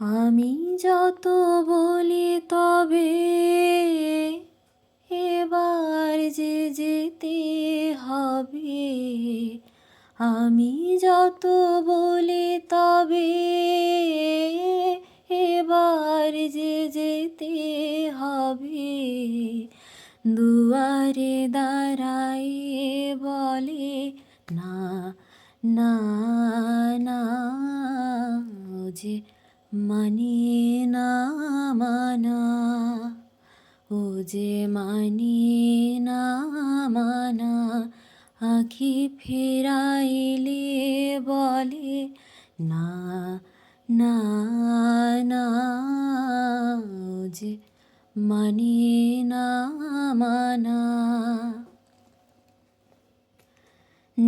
আমি যত বলি তবে এবার যে যেতে হবে। আমি যত বলি তবে এবার যে যেতে হবে। দুয়ারে দাঁড়ায় বলে, না না না যে মানে না মানা, ও যে মানে না মানা, আখি ফেরাইলে বলে, না না না, ও যে মানে না মানা।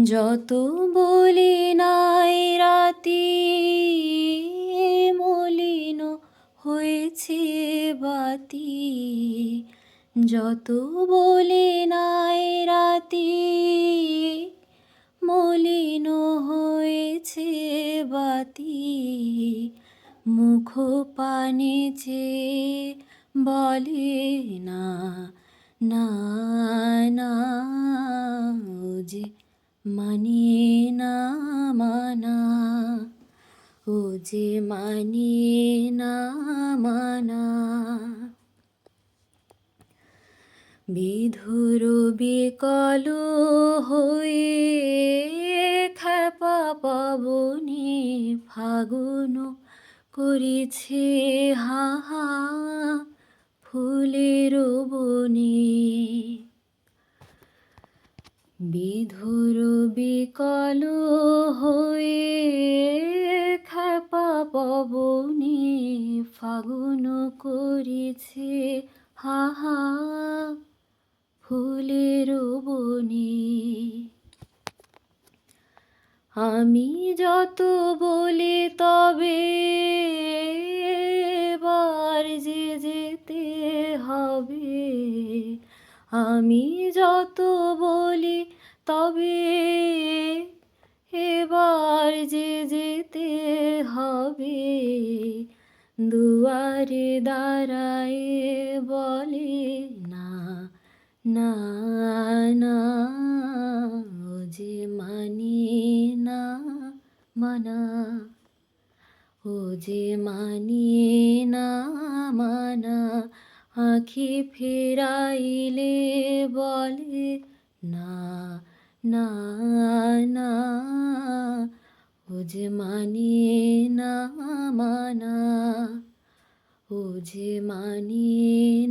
যত বলি নাই রাতি হয়েছে বাতি, যত বলি নাই রাতি, মলিন হয়েছে বাতি, মুখ পানে চেয়ে বলে না না না যে মানে না মানা। ও যে মানে না মানা বিধুর বিকল হয়ে খেপা পবনে ফাগুন করেছে হাহা ফুলের বনে বিধুর বিকল হয়ে পবনে ফাগুন করেছে হাহা ফুলের বনে। আমি যত বলি তবে এবার যে যেতে হবে। আমি যত বলি তবে এবার যে যেতে হবে, দুয়ারে দাঁড়ায় বলে, না না না, ও যে মানে না, মানা, ও যে মানে না, মানা, আখি ফেরাইলে বলে, না না না ও মানিয়ে মানে না মানা ও যে মানে